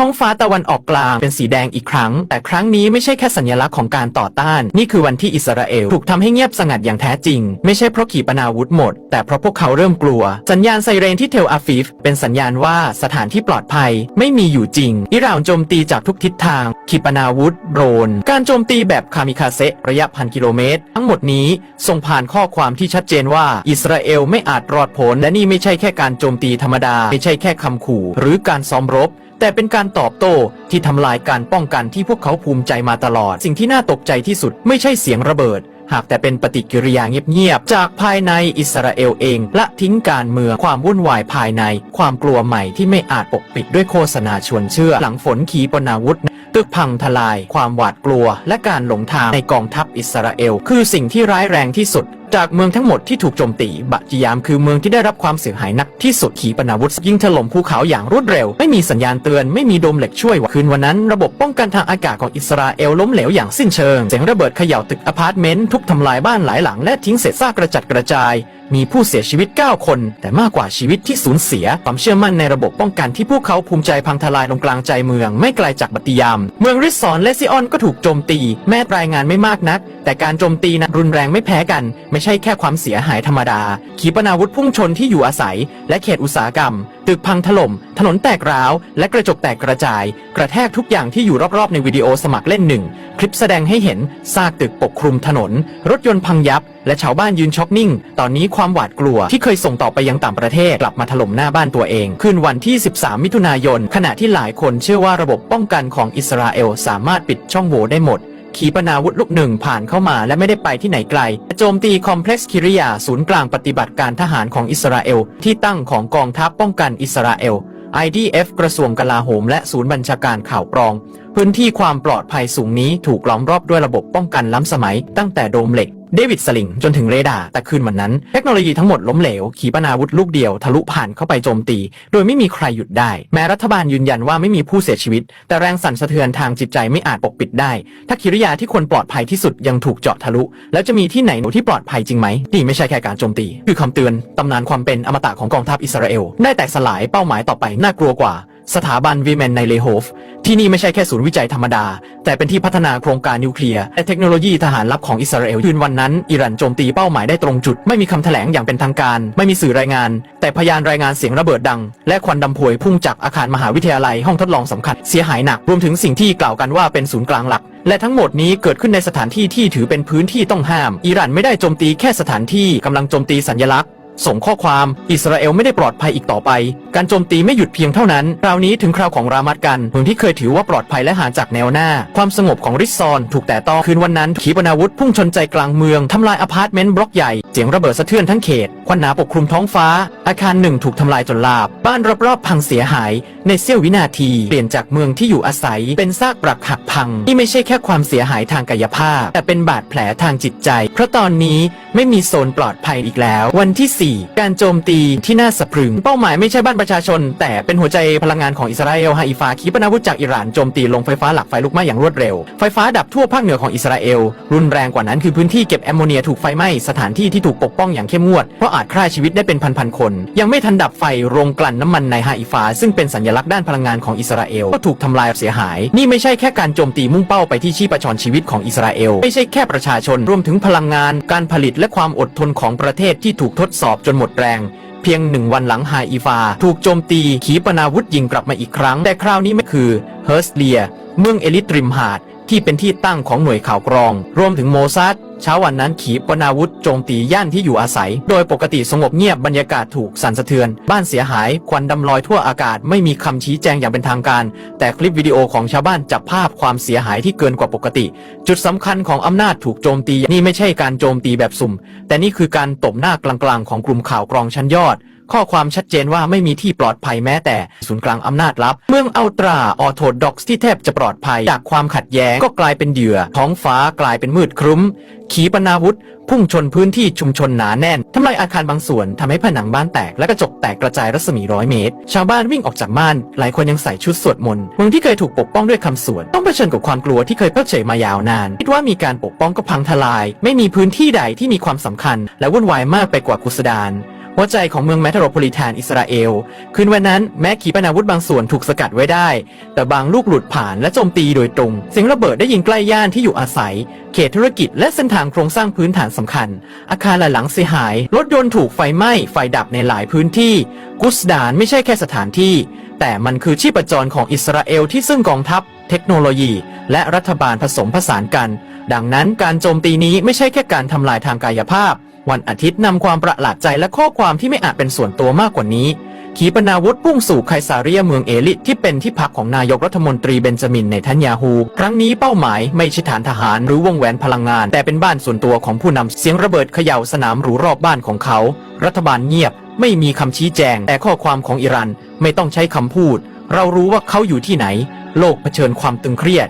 ท้องฟ้าตะวันออกกลางเป็นสีแดงอีกครั้ง แต่ครั้งนี้ไม่ใช่แค่สัญลักษณ์ของการต่อต้าน นี่คือวันที่อิสราเอล ถูกทำให้เงียบสงัดอย่างแท้จริง ไม่ใช่เพราะขีปนาวุธหมด แต่เพราะพวกเขาเริ่มกลัว สัญญาณไซเรนที่เทลอาฟีฟเป็นสัญญาณว่าสถานที่ปลอดภัย ไม่มีอยู่จริง อิหร่านโจมตีจากทุกทิศทาง ขีปนาวุธโดรน การโจมตีแบบคามิคาเซระยะพันกิโลเมตร ทั้งหมดนี้ส่งผ่านข้อความที่ชัดเจนว่าอิสราเอลไม่อาจรอดพ้นและนี่ไม่ใช่แค่การโจมตีธรรมดา ไม่ใช่แค่คำขู่ หรือการซ้อมรบ แต่เป็นการตอบโต้ที่ทำลายการป้องกันที่พวกเขาภูมิใจมาตลอด สิ่งที่น่าตกใจที่สุดไม่ใช่เสียงระเบิด หากแต่เป็นปฏิกิริยาเงียบๆ จากภายในอิสราเอลเองละทิ้งการเมืองความวุ่นวายภายใน ความกลัวใหม่ที่ไม่อาจปกปิดด้วยโฆษณาชวนเชื่อ หลังฝนขีปนาวุธตึกพังทลาย ความหวาดกลัว และการหลงทางในกองทัพอิสราเอล คือสิ่งที่ร้ายแรงที่สุด จากเมืองทั้งหมดที่ถูกโจมตีบะจิยามคือเมืองที่ได้รับความเสียหายหนักที่สุดขีปนาวุธยิงถล่มภูเขาอย่างรวดเร็ว ไม่มีสัญญาณเตือนไม่มีโดมเหล็กช่วยคืนวันนั้น ระบบป้องกันทางอากาศของอิสราเอลล้มเหลวอย่างสิ้นเชิง เสียงระเบิดเขย่าตึกอพาร์ตเมนต์ทุบทำลายบ้านหลายหลังและทิ้งเศษซากกระจัดกระจาย มีผู้เสียชีวิต 9 คน แต่มากกว่าชีวิตที่สูญเสีย ความเชื่อมั่นในระบบป้องกันที่พวกเขาภูมิใจพังทลายลงกลางใจเมือง ไม่ไกลจากบัติยาม เมืองริสซอนและซิออนก็ถูกโจมตี แม้รายงานไม่มากนัก แต่การโจมตีนั้นรุนแรงไม่แพ้กัน ไม่ใช่แค่ความเสียหายธรรมดา ขีปนาวุธพุ่งชนที่อยู่อาศัย และเขตอุตสาหกรรม ตึกพังถล่ม ถนนแตกร้าว และกระจกแตกกระจาย กระแทกทุกอย่างที่อยู่รอบๆในวิดีโอสมัครเล่นหนึ่ง คลิปแสดงให้เห็นซากตึกปกคลุมถนน รถยนต์พังยับ และชาวบ้านยืนช็อกนิ่ง ตอนนี้ความหวาดกลัวที่เคยส่งต่อไปยังต่างประเทศกลับมาถล่มหน้าบ้านตัวเอง คืนวันที่ 13 มิถุนายน ขณะที่หลายคนเชื่อว่าระบบป้องกันของอิสราเอลสามารถปิดช่องโหว่ได้หมด ขีปนาวุธลูกหนึ่งผ่านเข้ามาและไม่ได้ไปที่ไหนไกล โจมตีคอมเพล็กซ์คิริยาศูนย์กลางปฏิบัติการทหารของอิสราเอล ที่ตั้งของกองทัพป้องกันอิสราเอล IDF กระทรวงกลาโหมและศูนย์บัญชาการข่าวปรอง พื้นที่ความปลอดภัยสูงนี้ถูกล้อมรอบด้วยระบบป้องกันล้ำสมัย ตั้งแต่โดมเหล็ก เดวิดสลิงจนถึงเรดาร์แต่คืนวันนั้น เทคโนโลยีทั้งหมดล้มเหลว ขีปนาวุธลูกเดียว ทะลุผ่านเข้าไปโจมตี โดยไม่มีใครหยุดได้ แม้รัฐบาลยืนยันว่าไม่มีผู้เสียชีวิต แต่แรงสั่นสะเทือนทางจิตใจไม่อาจปกปิดได้ ถ้าคิริยาที่ควรปลอดภัยที่สุดยังถูกเจาะทะลุ แล้วจะมีที่ไหนไหนที่ปลอดภัยจริงไหมนี่ไม่ใช่แค่การโจมตี คือคำเตือนตำนานความเป็นอมตะของกองทัพอิสราเอลได้แตกสลายเป้าหมายต่อไปน่ากลัวกว่า สถาบันวีแมนในเลโฮฟที่นี่ไม่ใช่แค่ศูนย์วิจัยธรรมดา แต่เป็นที่พัฒนาโครงการนิวเคลียร์และเทคโนโลยีทหารลับของอิสราเอลคืนวันนั้น อิหร่านโจมตีเป้าหมายได้ตรงจุด ไม่มีคำแถลงอย่างเป็นทางการ ไม่มีสื่อรายงาน แต่พยานรายงานเสียงระเบิดดัง และควันดำพวยพุ่งจากอาคารมหาวิทยาลัยห้องทดลองสำคัญเสียหายหนักรวมถึงสิ่งที่กล่าวกันว่าเป็นศูนย์กลางหลักและทั้งหมดนี้เกิดขึ้นในสถานที่ที่ถือเป็นพื้นที่ต้องห้าม อิหร่านไม่ได้โจมตีแค่สถานที่กำลังโจมตีสัญลักษณ์ ส่งข้อความอิสราเอลไม่ได้ปลอดภัยอีกต่อไป การโจมตีไม่หยุดเพียงเท่านั้น คราวนี้ถึงคราวของรามัดกันเมืองที่เคยถือว่าปลอดภัยและห่างจากแนวหน้า ความสงบของริซซอน ถูกแต่ต้องคืนวันนั้นขีปนาวุธพุ่งชนใจกลางเมืองทำลายอพาร์ตเมนต์บล็อกใหญ่ สียงระเบิดสะเทือนทั้งเขต ควันหนาปกคลุมท้องฟ้า อาคารหนึ่งถูกทำลายจนลาบ บ้านรอบๆพังเสียหาย ในเสี้ยววินาที เปลี่ยนจากเมืองที่อยู่อาศัย เป็นซากปรักหักพังนี่ไม่ใช่แค่ความเสียหายทางกายภาพ แต่เป็นบาดแผลทางจิตใจ เพราะตอนนี้ไม่มีโซนปลอดภัยอีกแล้ว วันที่ 4 การโจมตีที่น่าสะพรึง เป้าหมายไม่ใช่บ้านประชาชน แต่เป็นหัวใจพลังงานของอิสราเอลฮาอิฟาขีปนาวุธจากอิหร่านโจมตีลงไฟฟ้าหลักไฟลุกไหม้อย่างรวดเร็ว ไฟฟ้าดับทั่วภาคเหนือของอิสราเอล รุนแรงกว่านั้นคือพื้นที่เก็บแอมโมเนียถูกไฟไหม้สถานที่ที่ถูกปกป้องอย่างเข้มงวด เพราะอาจฆ่าชีวิตได้เป็นพันๆคน ยังไม่ทันดับไฟโรงกลั่นน้ำมันในฮาอิฟา ซึ่งเป็นสัญลักษณ์ด้านพลังงานของอิสราเอลก็ถูกทำลายเสียหาย นี่ไม่ใช่แค่การโจมตีมุ่งเป้าไปที่ชีพจรชีวิตของอิสราเอลไม่ใช่แค่ประชาชนรวมถึงพลังงาน การผลิตและความอดทนของประเทศที่ถูกทดสอบจนหมดแรงเพียงหนึ่งวันหลังฮาอีฟา ถูกโจมตีขีปนาวุธยิงกลับมาอีกครั้ง แต่คราวนี้ไม่คือเฮิร์สเลีย เมืองเอลิตริมหาด ที่เป็นที่ตั้งของหน่วยข่าวกรอง รวมถึงโมซัด เช้าวันนั้นขีปนาวุธโจมตีย่านที่อยู่อาศัย โดยปกติสงบเงียบบรรยากาศถูกสั่นสะเทือน บ้านเสียหายควันดำลอยทั่วอากาศไม่มีคำชี้แจงอย่างเป็นทางการ แต่คลิปวิดีโอของชาวบ้านจับภาพความเสียหายที่เกินกว่าปกติ จุดสำคัญของอำนาจถูกโจมตีนี่ไม่ใช่การโจมตีแบบสุ่ม แต่นี่คือการตบหน้ากลางๆของกลุ่มข่าวกรองชั้นยอด ข้อความชัดเจนว่าไม่มีที่ปลอดภัยแม้แต่ศูนย์กลางอำนาจลับ เมืองอัลตราออโทด็อกซ์ที่แทบจะปลอดภัย จากความขัดแย้งก็กลายเป็นเหยื่อ ท้องฟ้ากลายเป็นมืดครึ้ม ขีปนาวุธ พุ่งชนพื้นที่ชุมชนหนาแน่นทำลายอาคารบางส่วนทำให้ผนังบ้านแตกและกระจกแตกกระจายรัศมีร้อยเมตร ชาวบ้านวิ่งออกจากบ้าน หลายคนยังใส่ชุดสวดมนต์เมืองที่เคยถูกปกป้องด้วยคำสวดต้องเผชิญกับความกลัวที่เคยเพิกเฉยมายาวนานคิดว่ามีการปกป้องก็พังทลาย ไม่มีพื้นที่ใดที่มีความสำคัญ และวุ่นวายมากไปกว่ากุสดาน หัวใจของเมืองแมทโรโพลิแทนอิสราเอล คืนวันนั้นแม้ขีปนาวุธบางส่วนถูกสกัดไว้ได้ แต่บางลูกหลุดผ่านและโจมตีโดยตรงเสียงระเบิดได้ยิงใกล้ย่านที่อยู่อาศัย เขตธุรกิจและเส้นทางโครงสร้างพื้นฐานสำคัญ อาคารหลายหลังเสียหาย รถยนต์ถูกไฟไหม้ไฟดับในหลายพื้นที่ กุสดานไม่ใช่แค่สถานที่ แต่มันคือชีพจรของอิสราเอลที่ซึ่งกองทัพเทคโนโลยี และรัฐบาลผสมผสานกัน ดังนั้นการโจมตีนี้ไม่ใช่แค่การทำลายทางกายภาพ วันอาทิตย์นำความประหลาดใจและข้อความที่ไม่อาจเป็นส่วนตัวมากกว่านี้ ขีปนาวุธพุ่งสู่ไคซาเรียเมืองเอลิทที่เป็นที่พักของนายกรัฐมนตรีเบนจามินในทันยาฮู ครั้งนี้เป้าหมายไม่ใช่ฐานทหารหรือวงแหวนพลังงาน แต่เป็นบ้านส่วนตัวของผู้นำเสียงระเบิดเขย่าสนามหรูรอบบ้านของเขา รัฐบาลเงียบ ไม่มีคำชี้แจง แต่ข้อความของอิรันไม่ต้องใช้คำพูด เรารู้ว่าเขาอยู่ที่ไหน โลกเผชิญความตึงเครียด